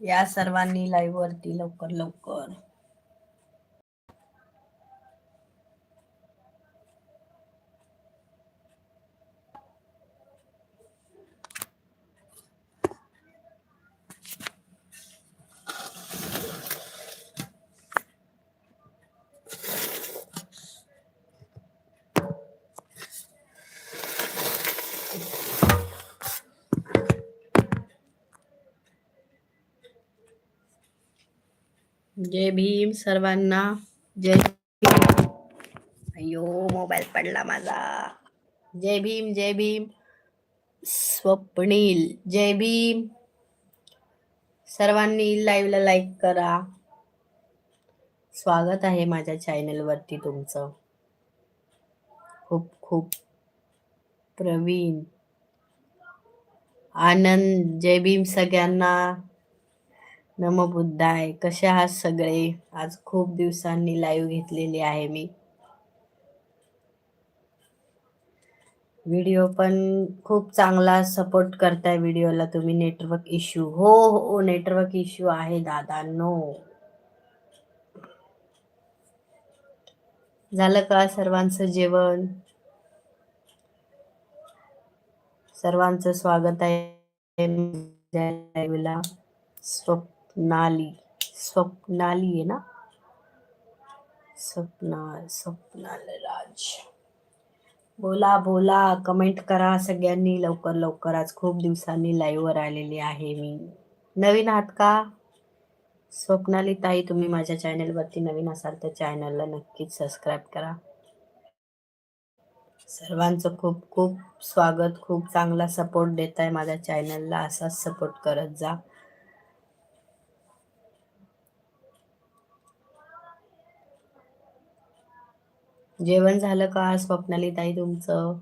या सर्वांनी लाईव्ह वरती लवकर लवकर. जय भीम सर्वांना. जय भीम. अयो मोबाईल पडला माझा. जय भीम जय भीम. स्वप्नील जय भीम. सर्वांनी लाईव्हला लाईक करा. स्वागत आहे माझ्या चॅनलवरती तुमचं. खूप खूप. प्रवीण. आनंद जय भीम सगळ्यांना. नम बुद्धाय. कसे आहात सगळे? आज खूप दिवसांनी लाईव्ह घेतलेली आहे मी. व्हिडिओ पण खूप चांगला सपोर्ट करताय व्हिडिओला तुम्ही नेटवर्क इश्यू हो हो नेटवर्क इश्यू आहे दादा. नो झालं का सर्वांचं जेवण? सर्वांचं स्वागत आहे. लाईव्हला स्वप्नाली स्वप्नाली आहे ना? स्वप्ना स्वप्नाल राज. बोला बोला कमेंट करा सगळ्यांनी लवकर लवकर. आज खूप दिवसांनी लाईव्हवर आलेली आहे मी. नवीन आहात का? स्वप्नाली ताई तुम्ही माझ्या चॅनलवरती नवीन असाल तर चॅनलला नक्कीच सबस्क्राईब करा. सर्वांचं खूप खूप स्वागत खूप चांगला सपोर्ट देत आहे माझ्या चॅनलला असाच सपोर्ट करत जा. जेवण झालं का स्वप्नाली ताई तुमचं?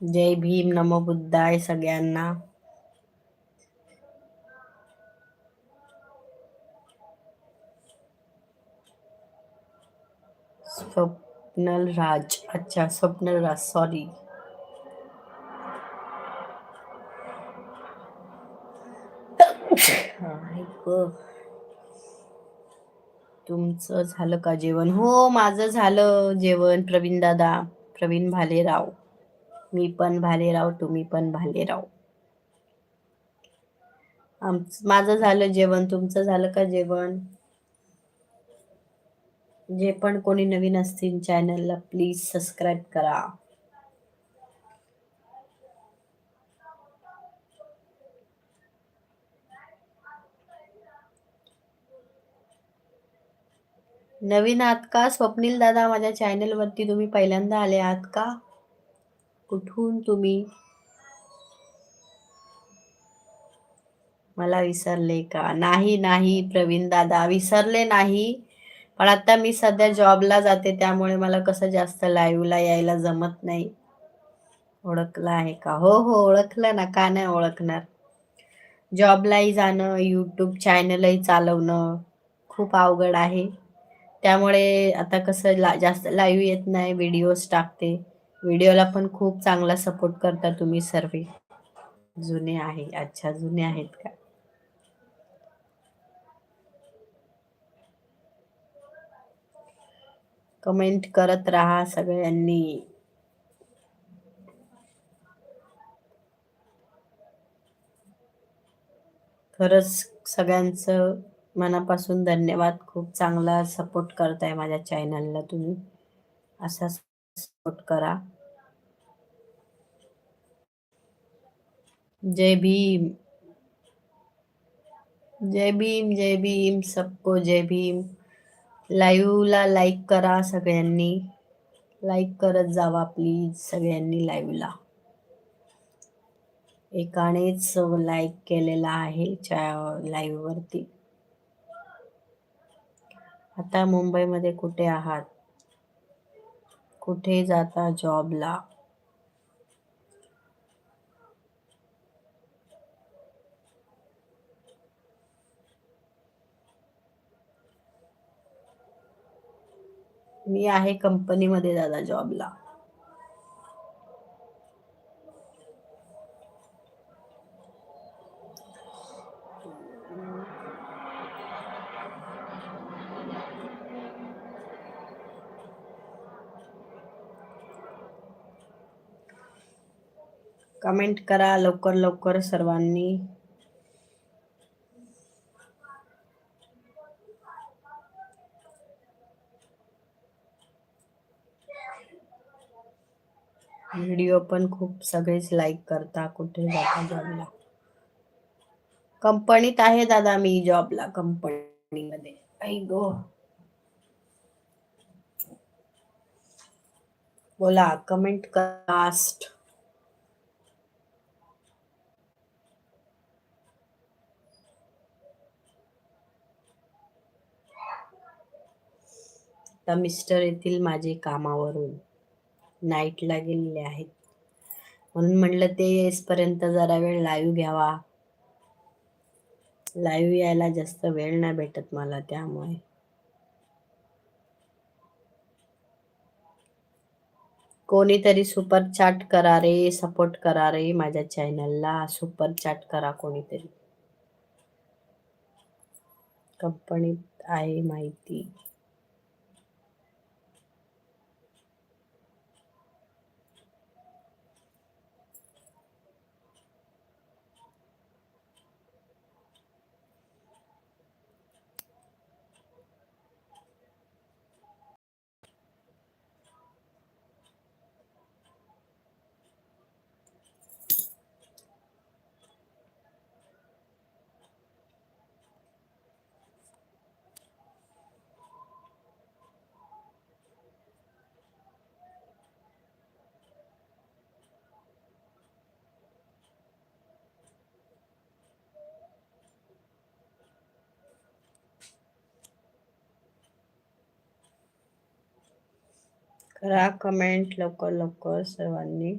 जय भीम नमो बुद्धाय सगळ्यांना. स्वप्नल राज अच्छा स्वप्नल राज सॉरी तुमचं झालं का जेवण? हो माझं झालं जेवण. प्रवीण दादा प्रवीण भालेराव. मी पण भालेराव तुम्ही पण भालेराव. माझं झालं जेवण. तुमचं झालं का जेवण? जे पण कोणी नवीन असतील चॅनलला प्लीज सबस्क्राईब करा. नवीन आहात का? स्वप्नील दादा माझ्या चॅनलवरती तुम्ही पहिल्यांदा आले आहात का? कुठून तुम्ही? मला विसरले का? नाही नाही प्रवीण दादा विसरले नाही. पण आता मी सध्या जॉबला जाते त्यामुळे मला कसं जास्त लाईव्हला यायला जमत नाही. ओळखलं आहे का? हो हो ओळखलं ना. का नाही ओळखणार? जॉबलाही जाणं यूट्यूब चॅनलही चालवणं खूप अवघड आहे. त्यामुळे आता कसं ला जास्त लाईव्ह येत नाही व्हिडिओज टाकते. व्हिडिओला पण खूप चांगला सपोर्ट करता तुम्ही सर्व. जुने आहे अच्छा जुने आहेत का? कमेंट करत राहा सगळ्यांनी. खरंच सगळ्यांचं मनापासून धन्यवाद. खूप चांगला सपोर्ट करताय माझ्या चॅनलला तुम्ही. असा सपोर्ट करा. जय भीम. जय भीम जय भीम सबको जय भीम. लाईव्हला लाईक करा सगळ्यांनी. लाईक करत जावा प्लीज सगळ्यांनी लाईव्हला एकानेच लाईक केलेला आहे लाईव्ह लाईव्हवरती आता मुंबईमध्ये कुठे आहात? कुठे जाता जॉबला? मी आहे कंपनीमध्ये दादा जॉबला. कमेंट करा लवकर लवकर सर्वांनी. व्हिडिओ पण खूप सगळेच लाईक करता कुठे जाता जॉबला. कंपनीत आहे दादा मी जॉबला कंपनीमध्ये. आई गो. बोला कमेंट कास्ट आता मिस्टर येथील माझे कामावरून. नाईटला गेलेले आहेत. म्हणून म्हणलं ते येसपर्यंत जरा वेळ लाईव्ह घ्यावा. लाईव्ह यायला जास्त वेळ नाही भेटत मला त्यामुळे. कोणीतरी सुपर चॅट करा रे सपोर्ट करा रे माझ्या चॅनलला सुपर चॅट करा कोणीतरी. कंपनीत आहे माहिती. करा कमेंट लवकर लवकर सर्वांनी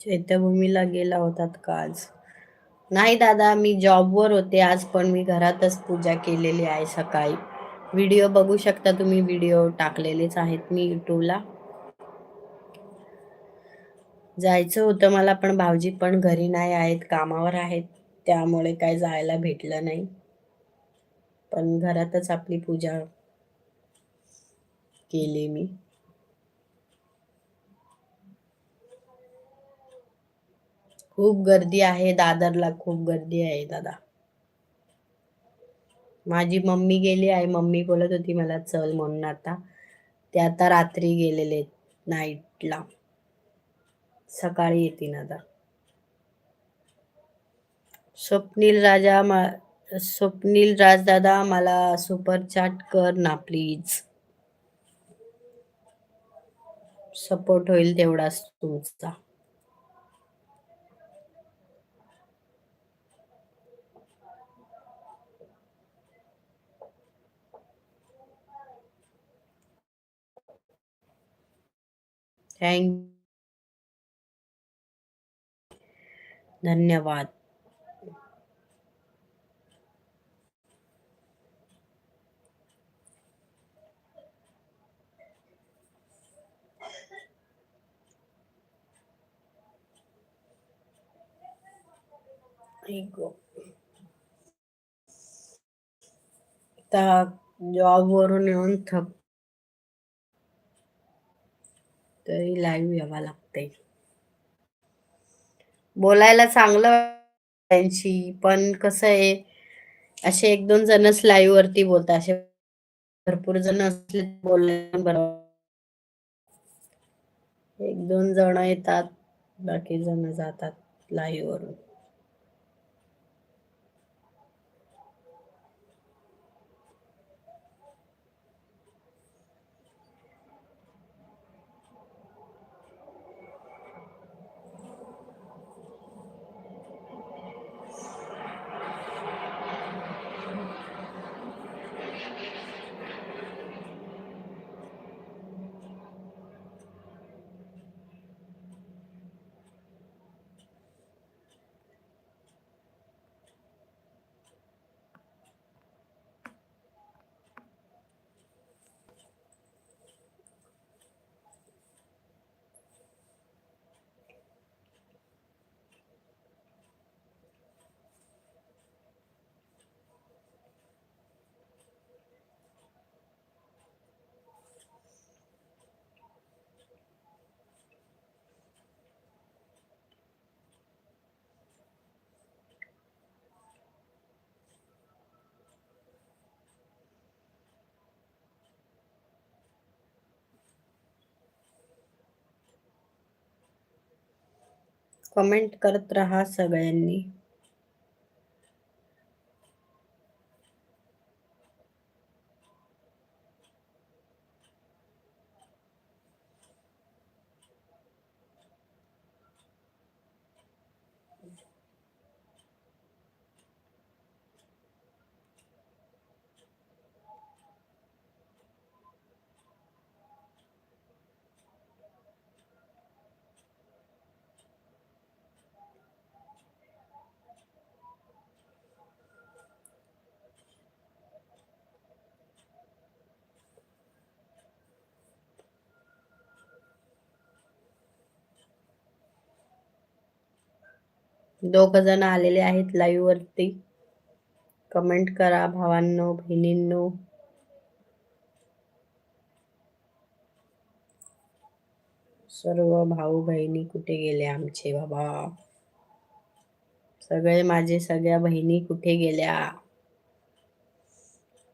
चैत्यभूमीला गेला होतात का आज? नाही दादा मी जॉबवर होते आज पण मी घरातच पूजा केलेली आहे सकाळी. व्हिडिओ बघू शकता तुम्ही व्हिडिओ टाकलेलेच आहेत मी युट्यूबला. जायचं होतं मला पण भाऊजी पण घरी नाही आहेत कामावर आहेत त्यामुळे काय जायला भेटलं नाही. पण घरातच आपली पूजा केली मी. खूप गर्दी आहे दादरला खूप गर्दी आहे दादा. माझी मम्मी गेली आहे मम्मी बोलत होती मला चल म्हणून आता. ते आता रात्री गेलेले नाईटला सकाळी येतील आता. स्वप्नील राजा मा- स्वप्नील राजदादा मला सुपर चॅट कर ना प्लीज सपोर्ट होईल तेवढाच तुमचा. थँक धन्यवाद. आता जॉब वरून येऊन थक तरी लाईव्ह यावा लागते बोलायला चांगलं त्यांची पण कसं आहे असे एक दोन जणच लाईव्ह वरती बोलतात. असे भरपूर जण असले बोलायला बरोबर एक दोन जण येतात बाकी जण जातात लाईव्ह वरून. कमेंट करत राहा सगळ्यांनी. दोघ जण आलेले आहेत लाईव्ह वरती. कमेंट करा भावांनो बहिणींनो. सर्व भाऊ बहिणी कुठे गेले आमचे बाबा? सगळे माझे सगळ्या बहिणी कुठे गेल्या?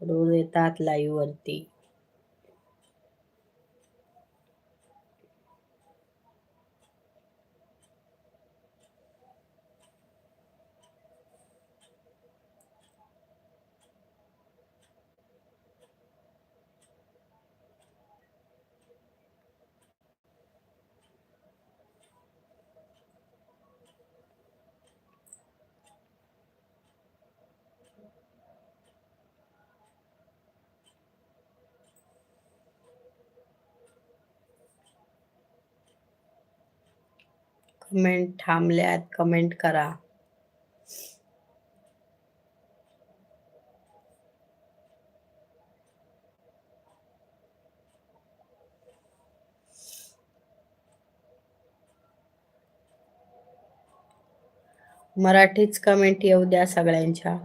रोज येतात लाईव्ह वरती. कमेंट थांबल्यात कमेंट करा. मराठीच कमेंट येऊ द्या सगळ्यांच्या.